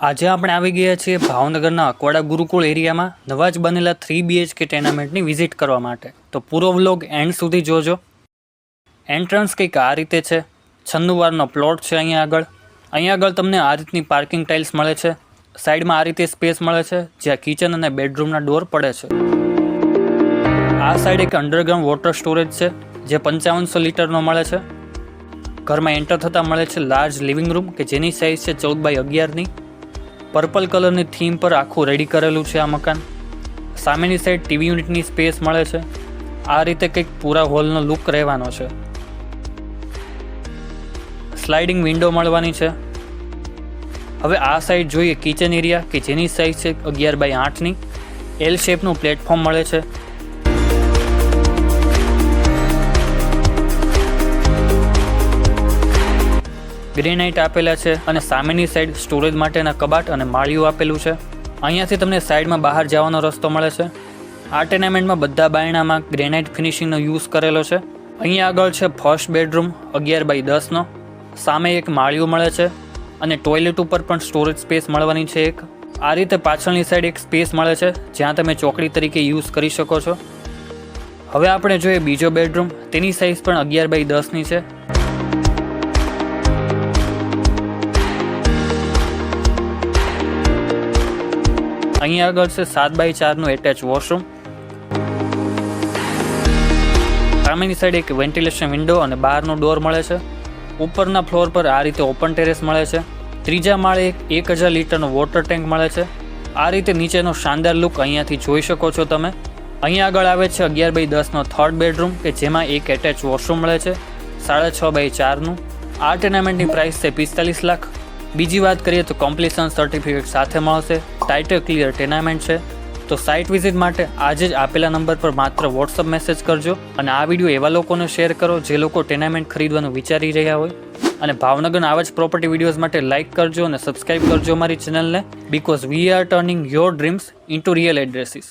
આજે આપણે આવી ગયા છીએ ભાવનગરના અકવાડા ગુરુકુળ એરિયામાં નવા જ બનેલા થ્રી બીએચકે ટેનામેન્ટની વિઝિટ કરવા માટે. તો પૂરો વ્લોગ એન્ડ સુધી જોજો. એન્ટ્રન્સ કંઈક આ રીતે છે. છન્નુવારનો પ્લોટ છે અહીંયા આગળ. અહીંયા આગળ તમને આ રીતની પાર્કિંગ ટાઇલ્સ મળે છે. સાઈડમાં આ રીતે સ્પેસ મળે છે, જ્યાં કિચન અને બેડરૂમના ડોર પડે છે. આ સાઈડ એક અંડરગ્રાઉન્ડ વોટર સ્ટોરેજ છે, જે પંચાવનસો લીટરનો મળે છે. ઘરમાં એન્ટર થતાં મળે છે લાર્જ લિવિંગ રૂમ કે જેની સાઇઝ છે ચૌદ બાય અગિયારની. પર્પલ કલરની થીમ પર આખું રેડી કરેલું છે આ મકાન. સામેની સાઈડ ટીવી યુનિટની સ્પેસ મળે છે. આ રીતે કંઈક પૂરા હોલનો લુક રહેવાનો છે. સ્લાઇડિંગ વિન્ડો મળવાની છે. હવે આ સાઈડ જોઈએ કિચન એરિયા કે જેની સાઇઝ છે અગિયાર બાય આઠની. એલ શેપનું પ્લેટફોર્મ મળે છે. ગ્રેનાઇટ આપેલા છે અને સામેની સાઈડ સ્ટોરેજ માટેના કબાટ અને માળિયું આપેલું છે. અહીંયાથી તમને સાઈડમાં બહાર જવાનો રસ્તો મળે છે. આ ટેનામેન્ટમાં બધા બાયણામાં ગ્રેનાઇટ ફિનિશિંગનો યુઝ કરેલો છે. અહીંયા આગળ છે ફર્સ્ટ બેડરૂમ, અગિયાર બાય દસનો. સામે એક માળિયું મળે છે અને ટોયલેટ ઉપર પણ સ્ટોરેજ સ્પેસ મળવાની છે એક. આ રીતે પાછળની સાઈડ એક સ્પેસ મળે છે જ્યાં તમે ચોકડી તરીકે યુઝ કરી શકો છો. હવે આપણે જોઈએ બીજો બેડરૂમ, તેની સાઇઝ પણ અગિયાર બાય દસની છે. અહીંયા આગળ છે સાત બાય ચારનું એટેચ વોશરૂમ સામેની સાઈડ એક વેન્ટિલેશન વિન્ડો અને બહારનો ડોર મળે છે. ઉપરના ફ્લોર પર આ રીતે ઓપન ટેરેસ મળે છે. ત્રીજા માળે એક એક હજાર લીટરનો વોટર ટેન્ક મળે છે. આ રીતે નીચેનો શાનદાર લુક અહીંયાથી જોઈ શકો છો તમે. અહીંયા આગળ આવે છે અગિયાર બાય દસનો થર્ડ બેડરૂમ કે જેમાં એક એટેચ વોશરૂમ મળે છે. સાડા છ બાય ચારનું. આ ટુર્નામેન્ટની પ્રાઇસ છે પિસ્તાલીસ લાખ. બીજી વાત કરીએ તો કોમ્પ્લિશન સર્ટિફિકેટ સાથે મળશે ટાઇટલ ક્લિયર ટેનામેન્ટ છે. તો સાઇટ વિઝિટ માટે આજે જ આપેલા નંબર પર માત્ર વોટ્સઅપ મેસેજ કરજો અને આ વીડિયો એવા લોકોને શેર કરો જે લોકો ટેનામેન્ટ ખરીદવાનું વિચારી રહ્યા હોય. અને ભાવનગરના આવા જ પ્રોપર્ટી વિડીયોઝ માટે લાઇક કરજો અને સબસ્ક્રાઇબ કરજો મારી ચેનલને because we are turning your dreams into real addresses